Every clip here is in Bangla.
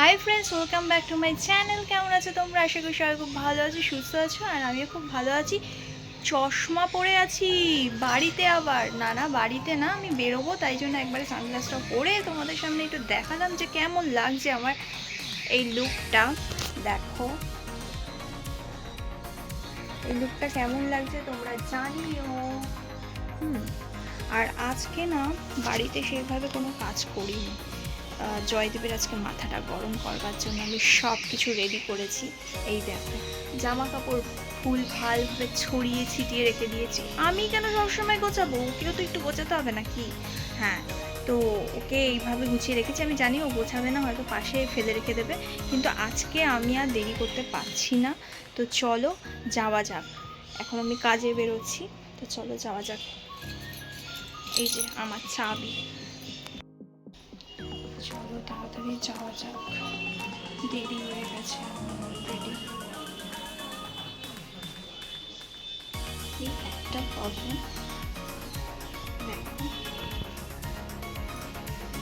Hi friends welcome back to my channel কেমন আছো তোমরা? আশা করি সবাই খুব ভালো আছো, সুস্থ আছো, আর আমিও খুব ভালো আছি। চশমা পরে আছি, বাড়িতে আবার। না না, বাড়িতে না, আমি বেরোবো, তাই জন্য একবারে সানগ্লাসটা পরে তোমাদের সামনে একটু দেখালাম যে কেমন লাগছে আমার এই লুকটা দেখো। এই লুকটা কেমন লাগছে তোমরা জানিও। হুম, আর আজকে না, বাড়িতে সেভাবে কোনো কাজ করিনি। জয়দেবের আজকে মাথাটা গরম করবার জন্য আমি সব কিছু রেডি করেছি। এই দেখো জামা কাপড় ফুল ভালভাবে ছড়িয়ে ছিটিয়ে রেখে দিয়েছি। আমি কেন সবসময় গোছাবো? ওকেও তো একটু গোছাতে হবে নাকি? হ্যাঁ তো ওকে এইভাবে গুছিয়ে রেখেছি। আমি জানি ও গোছাবে না, হয়তো পাশে ফেলে রেখে দেবে। কিন্তু আজকে আমি আর দেরি করতে পারছি না। তো চলো, যাওয়া যাক। এখন আমি কাজে বেরোচ্ছি। তো চলো যাওয়া যাক। এই যে আমার চাবি। চলো, তাড়াতাড়ি যাওয়া যাক। দেরি হয়ে গেছে অলরেডি একটা প্রবলেম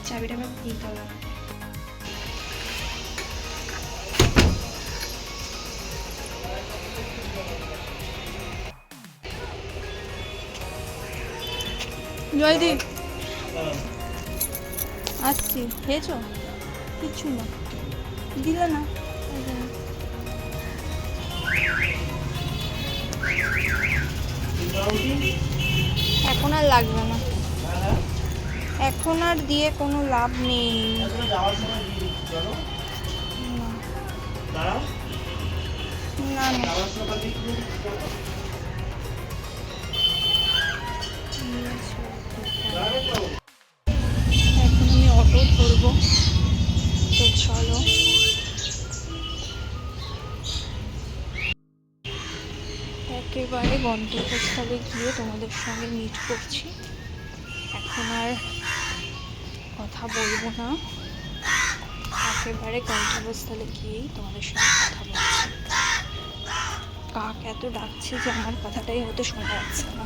চাবিটা আবার দিতে হবে। জয়দীপ। আসছি খেয়েছো? কিচ্ছু না। দিলে না। এখন আর লাগবে না। এখন আর দিয়ে কোনো লাভ নেই। না না। একেবারে গন্তব্যস্থলে গিয়ে তোমাদের সঙ্গে মিট করছি। এখন আর কথা বলব না। একেবারে গন্তব্যস্থলে গিয়েই তোমাদের সঙ্গে কথা বলছি। কাক এত ডাকছে যে আমার কথাটাই হয়তো শোনা যাচ্ছে না।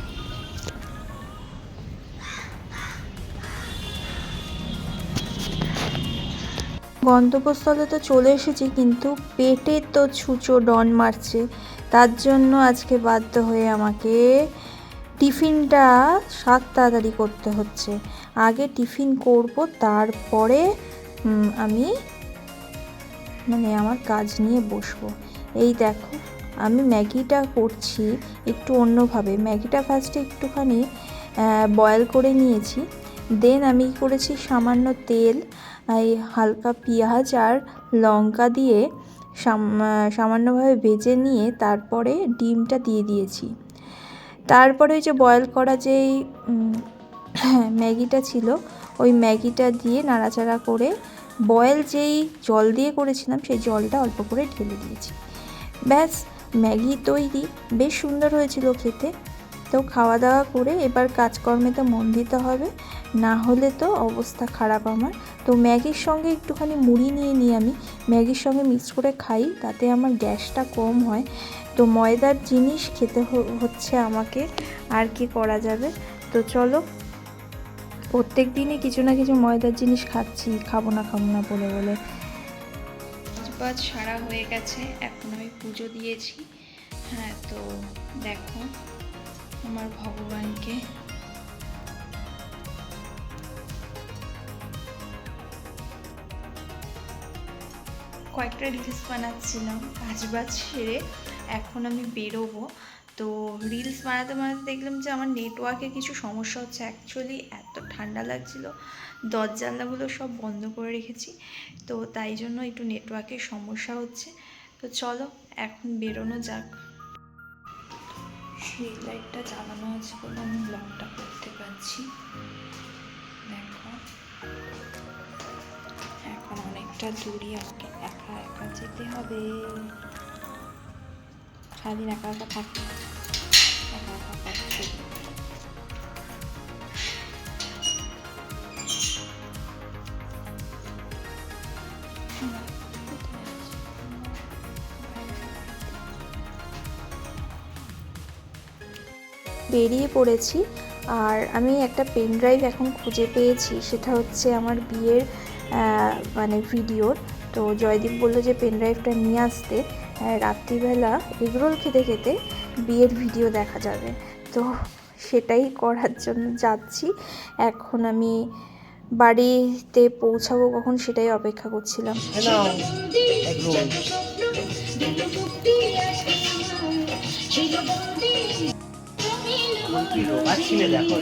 গন্তব্যস্থলে তো চলে এসেছি, কিন্তু পেটে তো ছুঁচো ডন মারছে। তার জন্য আজকে বাধ্য হয়ে আমাকে টিফিনটা সাত তাড়াতাড়ি করতে হচ্ছে। আগে টিফিন করব, তারপরে আমি মানে আমার কাজ নিয়ে বসবো। এই দেখো, আমি ম্যাগিটা করছি একটু অন্যভাবে। ম্যাগিটা ফার্স্টে একটুখানি বয়েল করে নিয়েছি। দেন আমি করেছি সামান্য তেল। এই হালকা পেঁয়াজ আর লঙ্কা দিয়ে সামান্যভাবে ভেজে নিয়ে তারপরে ডিমটা দিয়ে দিয়েছি। তারপরে ওই যে বয়েল করা যেই ম্যাগিটা ছিল, ওই ম্যাগিটা দিয়ে নাড়াচাড়া করে বয়েল যেই জল দিয়ে করেছিলাম, সেই জলটা অল্প করে ঢেলে দিয়েছি। ব্যাস, ম্যাগি তৈরি, বেশ সুন্দর হয়েছিল খেতে। তো খাওয়া দাওয়া করে এবার কাজকর্মে তো মন দিতে হবে, না হলে তো অবস্থা খারাপ আমার। তো ম্যাগির সঙ্গে একটুখানি মুড়ি নিয়ে নিই আমি। ম্যাগির সঙ্গে মিক্স করে খাই, তাতে আমার গ্যাসটা কম হয়। তো ময়দার জিনিস খেতে হচ্ছে আমাকে। আর কি করা যাবে? তো চলো, প্রত্যেক দিনই কিছু না কিছু ময়দার জিনিস খাচ্ছি, খাব না খাব না বলে বলে। কাজ সারা হয়ে গেছে, এখন আমি পুজো দিয়েছি। হ্যাঁ তো দেখো, আমার ভগবানকে কয়েকটা রিলস বানাচ্ছিলাম, কাজ বাজ সেরে এখন আমি বেরোবো। তো রিলস বানাতে বানাতে দেখলাম যে আমার নেটওয়ার্কে কিছু সমস্যা হচ্ছে। অ্যাকচুয়ালি এত ঠান্ডা লাগছিল দরজা জানলাগুলো সব বন্ধ করে রেখেছি। তো তাই জন্য একটু নেটওয়ার্কের সমস্যা হচ্ছে। তো চলো, এখন বেরোনো যাক। সেই লাইটটা জ্বালানো আছে বলে আমি ব্লগটা করতে পারছি। দেখো। এখন অনেকটা দূরই একা যেতে হবে। সারাদিন একা একা থাকি। একা একা পাচ্ছি বেরিয়ে পড়েছি আর আমি একটা পেন ড্রাইভ এখন খুঁজে পেয়েছি। সেটা হচ্ছে আমার বিয়ের মানে ভিডিওর তো জয়দীপ বলল যে পেন ড্রাইভটা নিয়ে আসতে রাত্রিবেলা এগরোল খেতে খেতে বিয়ের ভিডিও দেখা যাবে। তো সেটাই করার জন্য যাচ্ছি। এখন আমি বাড়িতে পৌঁছাবো কখন সেটাই অপেক্ষা করছিলাম। দেখো